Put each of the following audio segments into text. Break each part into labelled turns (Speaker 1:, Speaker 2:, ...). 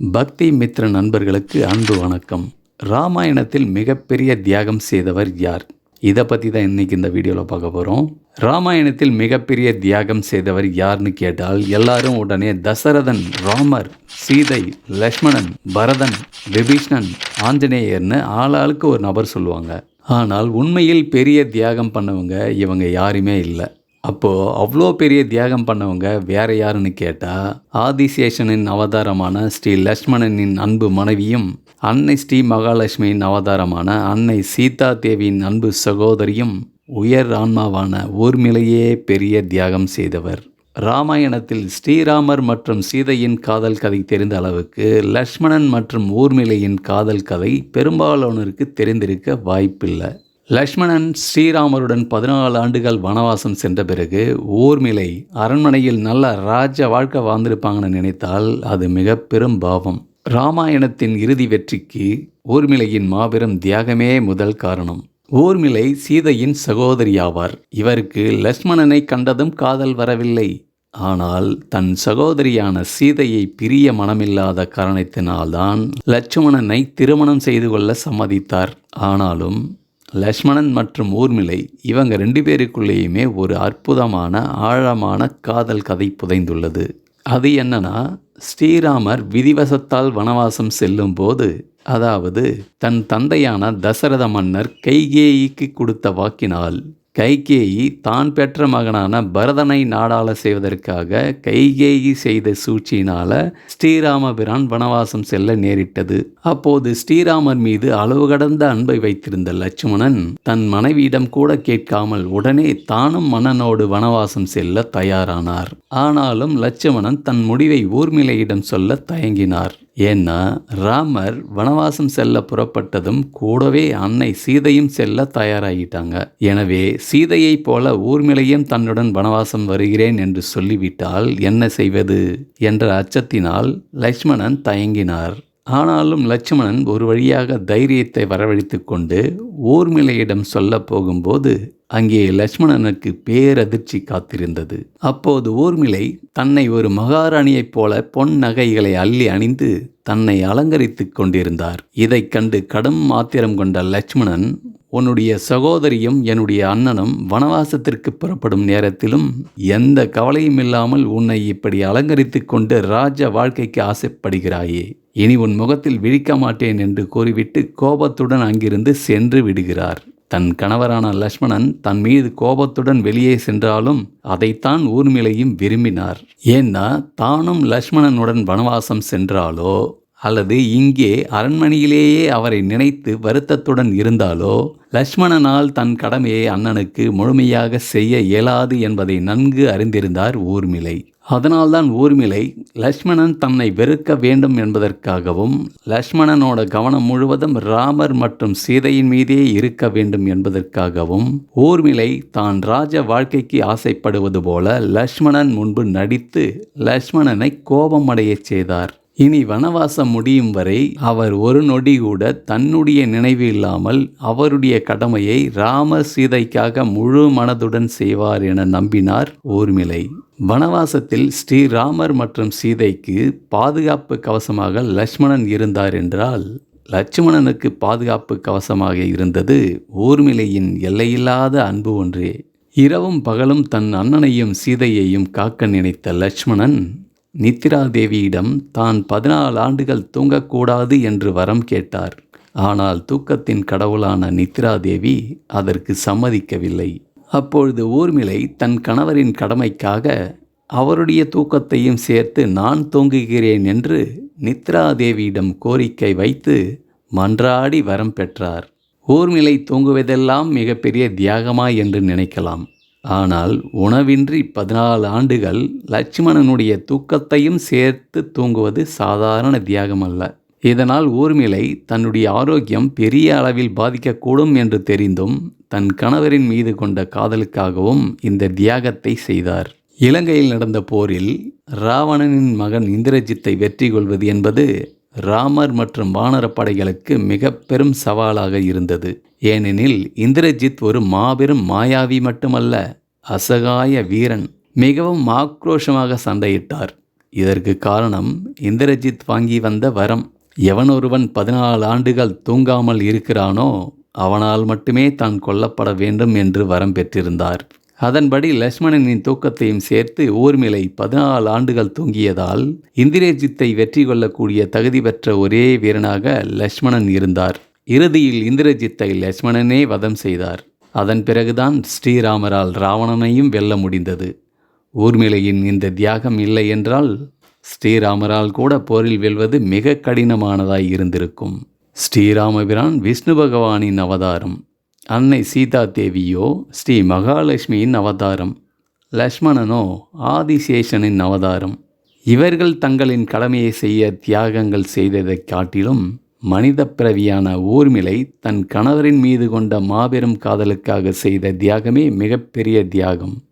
Speaker 1: பக்தி மித்ர நண்பர்களுக்கு அன்பு வணக்கம். ராமாயணத்தில் மிகப்பெரிய தியாகம் செய்தவர் யார்? இதை பற்றி தான் இன்னைக்கு இந்த வீடியோவில் பார்க்க போகிறோம் ராமாயணத்தில் மிகப்பெரிய தியாகம் செய்தவர் யார்னு கேட்டால் எல்லாரும் உடனே தசரதன் ராமர் சீதை லக்ஷ்மணன் பரதன் விபீஷ்ணன் ஆஞ்சநேயர்னு ஆளாளுக்கு ஒரு நபர் சொல்லுவாங்க. ஆனால் உண்மையில் பெரிய தியாகம் பண்ணவங்க இவங்க யாருமே இல்லை. அப்போது அவ்வளோ பெரிய தியாகம் பண்ணவங்க வேற யாருன்னு கேட்டால் ஆதிசேஷனின் அவதாரமான ஸ்ரீ லக்ஷ்மணனின் அன்பு மனைவியும் அன்னை ஸ்ரீ மகாலட்சுமியின் அவதாரமான அன்னை சீதா தேவியின் அன்பு சகோதரியும் உயர் ஆன்மாவான ஊர்மிலையே பெரிய தியாகம் செய்தவர். ராமாயணத்தில் ஸ்ரீராமர் மற்றும் சீதையின் காதல் கதை தெரிந்த அளவுக்கு லக்ஷ்மணன் மற்றும் ஊர்மிளையின் காதல் கதை பெரும்பாலானோருக்கு தெரிந்திருக்க வாய்ப்பில்லை. லக்ஷ்மணன் ஸ்ரீராமருடன் பதினாலு ஆண்டுகள் வனவாசம் சென்ற பிறகு ஊர்மிலை அரண்மனையில் நல்ல ராஜ வாழ்க்கை வாழ்ந்திருப்பாங்கன்னு நினைத்தால் அது மிக பெரும் பாவம். ராமாயணத்தின் இறுதி வெற்றிக்கு ஊர்மிளையின் மாபெரும் தியாகமே முதல் காரணம். ஊர்மிளை சீதையின் சகோதரியாவார் இவருக்கு லக்ஷ்மணனை கண்டதும் காதல் வரவில்லை. ஆனால் தன் சகோதரியான சீதையை பிரிய மனமில்லாத காரணத்தினால்தான் லட்சுமணனை திருமணம் செய்து கொள்ள சம்மதித்தார். ஆனாலும் லக்ஷ்மணன் மற்றும் ஊர்மிளை இவங்க ரெண்டு பேருக்குள்ளேயுமே ஒரு அற்புதமான ஆழமான காதல் கதை புதைந்துள்ளது. அது என்னன்னா ஸ்ரீராமர் விதிவசத்தால் வனவாசம் செல்லும்போது அதாவது தன் தந்தையான தசரத மன்னர் கைகேயிக்கு கொடுத்த வாக்கினால் கைகேயி தான் பெற்ற மகனான பரதனை நாடாள செய்வதற்காக கைகேயி செய்த சூழ்ச்சியினால ஸ்ரீராமபிரான் வனவாசம் செல்ல நேரிட்டது. அப்போது ஸ்ரீராமர் மீது அளவு கடந்த அன்பை வைத்திருந்த லட்சுமணன் தன் மனைவியிடம் கூட கேட்காமல் உடனே தானும் மன்னனோடு வனவாசம் செல்ல தயாரானார். ஆனாலும் லட்சுமணன் தன் முடிவை ஊர்மிளையிடம் சொல்ல தயங்கினார். ஏன்னா ராமர் வனவாசம் செல்ல புறப்பட்டதும் கூடவே அன்னை சீதையும் செல்ல தயாராகிட்டாங்க. எனவே சீதையைப் போல ஊர்மிளையும் தன்னுடன் வனவாசம் வருகிறேன் என்று சொல்லிவிட்டால் என்ன செய்வது? என்ற அச்சத்தினால் லக்ஷ்மணன் தயங்கினார். ஆனாலும் லட்சுமணன் ஒரு வழியாக தைரியத்தை வரவழைத்து கொண்டு ஊர்மிளையிடம் சொல்ல போகும்போது அங்கே லட்சுமணனுக்கு பேரதிர்ச்சி காத்திருந்தது. அப்போது ஊர்மிளை தன்னை ஒரு மகாராணியைப் போல பொன் நகைகளை அள்ளி அணிந்து தன்னை அலங்கரித்துக் கொண்டிருந்தார். இதைக் கண்டு கடும் மாத்திரம் கொண்ட லட்சுமணன் உன்னுடைய சகோதரியும் என்னுடைய அண்ணனும் வனவாசத்திற்கு புறப்படும் நேரத்திலும் எந்த கவலையும் இல்லாமல் உன்னை இப்படி அலங்கரித்து கொண்டு ராஜ வாழ்க்கைக்கு ஆசைப்படுகிறாயே. இனி உன் முகத்தில் விழிக்க மாட்டேன் என்று கூறிவிட்டு கோபத்துடன் அங்கிருந்து சென்று விடுகிறார். தன் கணவரான லக்ஷ்மணன் தன் மீது கோபத்துடன் வெளியே சென்றாலும் அதைத்தான் ஊர்மிளையும் விரும்பினார். ஏன்னா தானும் லக்ஷ்மணனுடன் வனவாசம் சென்றாலோ அல்லது இங்கே அரண்மனையிலேயே அவரை நினைத்து வருத்தத்துடன் இருந்தாலோ லக்ஷ்மணனால் தன் கடமையை அண்ணனுக்கு முழுமையாக செய்ய இயலாது என்பதை நன்கு அறிந்திருந்தார் ஊர்மிளை. அதனால்தான் ஊர்மிளை லக்ஷ்மணன் தன்னை வெறுக்க வேண்டும் என்பதற்காகவும் லக்ஷ்மணனோட கவனம் முழுவதும் ராமர் மற்றும் சீதையின் மீதே இருக்க வேண்டும் என்பதற்காகவும் ஊர்மிளை தான் ராஜ வாழ்க்கைக்கு ஆசைப்படுவது போல லக்ஷ்மணன் முன்பு நடித்து லக்ஷ்மணனை கோபமடையச் செய்தார். இனி வனவாசம் முடியும் வரை அவர் ஒரு நொடி கூட தன்னுடைய நினைவு இல்லாமல் அவருடைய கடமையை ராம சீதைக்காக முழு மனதுடன் செய்வார் என நம்பினார் ஊர்மிளை. வனவாசத்தில் ஸ்ரீராமர் மற்றும் சீதைக்கு பாதுகாப்பு கவசமாக லக்ஷ்மணன் இருந்தார் என்றால் லட்சுமணனுக்கு பாதுகாப்பு கவசமாக இருந்தது ஊர்மிளையின் எல்லையில்லாத அன்பு ஒன்றே. இரவும் பகலும் தன் அண்ணனையும் சீதையையும் காக்க நினைத்த லட்சுமணன் நித்ரா தேவியிடம் தான் பதினாலு ஆண்டுகள் தூங்கக்கூடாது என்று வரம் கேட்டார். ஆனால் தூக்கத்தின் கடவுளான நித்ரா தேவி அதற்கு சம்மதிக்கவில்லை. அப்பொழுது ஊர்மிளை தன் கணவரின் கடமைக்காக அவருடைய தூக்கத்தையும் சேர்த்து நான் தூங்குகிறேன் என்று நித்ரா தேவியிடம் கோரிக்கை வைத்து மன்றாடி வரம் பெற்றார். ஊர்மிளை தூங்குவதெல்லாம் மிகப்பெரிய தியாகமா என்று நினைக்கலாம். ஆனால் உணவின்றி பதினாலு ஆண்டுகள் லட்சுமணனுடைய தூக்கத்தையும் சேர்த்து தூங்குவது சாதாரண தியாகம் அல்ல. இதனால் ஊர்மிளை தன்னுடைய ஆரோக்கியம் பெரிய அளவில் பாதிக்கக்கூடும் என்று தெரிந்தும் தன் கணவரின் மீது கொண்ட காதலுக்காகவும் இந்த தியாகத்தை செய்தார். இலங்கையில் நடந்த போரில் ராவணனின் மகன் இந்திரஜித்தை வெற்றி கொள்வது என்பது ராமர் மற்றும் வானரப்படைகளுக்கு மிக பெரும் சவாலாக இருந்தது. ஏனெனில் இந்திரஜித் ஒரு மாபெரும் மாயாவி மட்டுமல்ல அசகாய வீரன் மிகவும் ஆக்ரோஷமாக சண்டையிட்டார். இதற்கு காரணம் இந்திரஜித் வாங்கி வந்த வரம். எவனொருவன் பதினாலு ஆண்டுகள் தூங்காமல் இருக்கிறானோ அவனால் மட்டுமே தான் கொல்லப்பட வேண்டும் என்று வரம் பெற்றிருந்தார். அதன்படி லக்ஷ்மணனின் தூக்கத்தையும் சேர்த்து ஊர்மிளை பதினாலு ஆண்டுகள் தூங்கியதால் இந்திரஜித்தை வெற்றி கொள்ளக்கூடிய தகுதி பெற்ற ஒரே வீரனாக லக்ஷ்மணன் இருந்தார். இறுதியில் இந்திரஜித்தை லக்ஷ்மணனே வதம் செய்தார். அதன் பிறகுதான் ஸ்ரீராமரால் ராவணனையும் வெல்ல முடிந்தது. ஊர்மிளையின் இந்த தியாகம் இல்லை என்றால் ஸ்ரீராமரால் கூட போரில் வெல்வது மிக கடினமானதாய் இருந்திருக்கும். ஸ்ரீராமபிரான் விஷ்ணு பகவானின் அவதாரம். அன்னை சீதா தேவியோ ஸ்ரீ மகாலட்சுமியின் அவதாரம் லக்ஷ்மணனோ ஆதிசேஷனின் அவதாரம். இவர்கள் தங்களின் கடமையை செய்ய தியாகங்கள் செய்ததைக் காட்டிலும் மனித பிறவியான ஊர்மிளை தன் கணவரின் மீது கொண்ட மாபெரும் காதலுக்காக செய்த தியாகமே மிகப்பெரிய தியாகம்.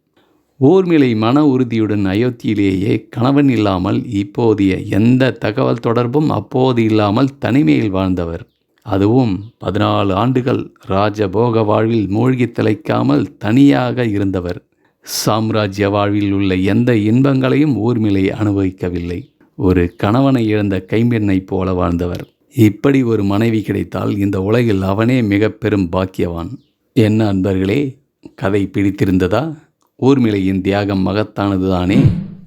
Speaker 1: ஊர்மிளை மன உறுதியுடன் அயோத்தியிலேயே கணவன் இல்லாமல் இப்போதைய எந்த தகவல் தொடர்பும் அப்போது இல்லாமல் தனிமையில் வாழ்ந்தவர். அதுவும் பதினாலு ஆண்டுகள் ராஜபோக வாழ்வில் மூழ்கி திளைக்காமல் தனியாக இருந்தவர். சாம்ராஜ்ய வாழ்வில் உள்ள எந்த இன்பங்களையும் ஊர்மிளை அனுபவிக்கவில்லை. ஒரு கணவனை இழந்த கைம்பெண்ணைப் போல வாழ்ந்தவர். இப்படி ஒரு மனைவி கிடைத்தால் இந்த உலகில் அவனே மிக பெரும் பாக்கியவான். என்ன அன்பர்களே கதை பிடித்திருந்ததா? ஊர்மிளையின் தியாகம் மகத்தானது தானே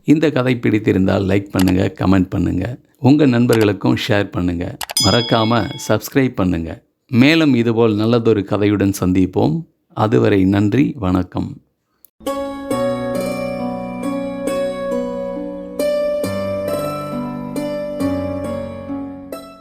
Speaker 1: இந்த கதை பிடித்திருந்தால் லைக் பண்ணுங்கள் கமெண்ட் பண்ணுங்கள் உங்கள் நண்பர்களுக்கும் ஷேர் பண்ணுங்கள் மறக்காமல் சப்ஸ்கிரைப் பண்ணுங்கள் மேலும் இதுபோல் நல்லதொரு கதையுடன் சந்திப்போம். அதுவரை நன்றி வணக்கம்.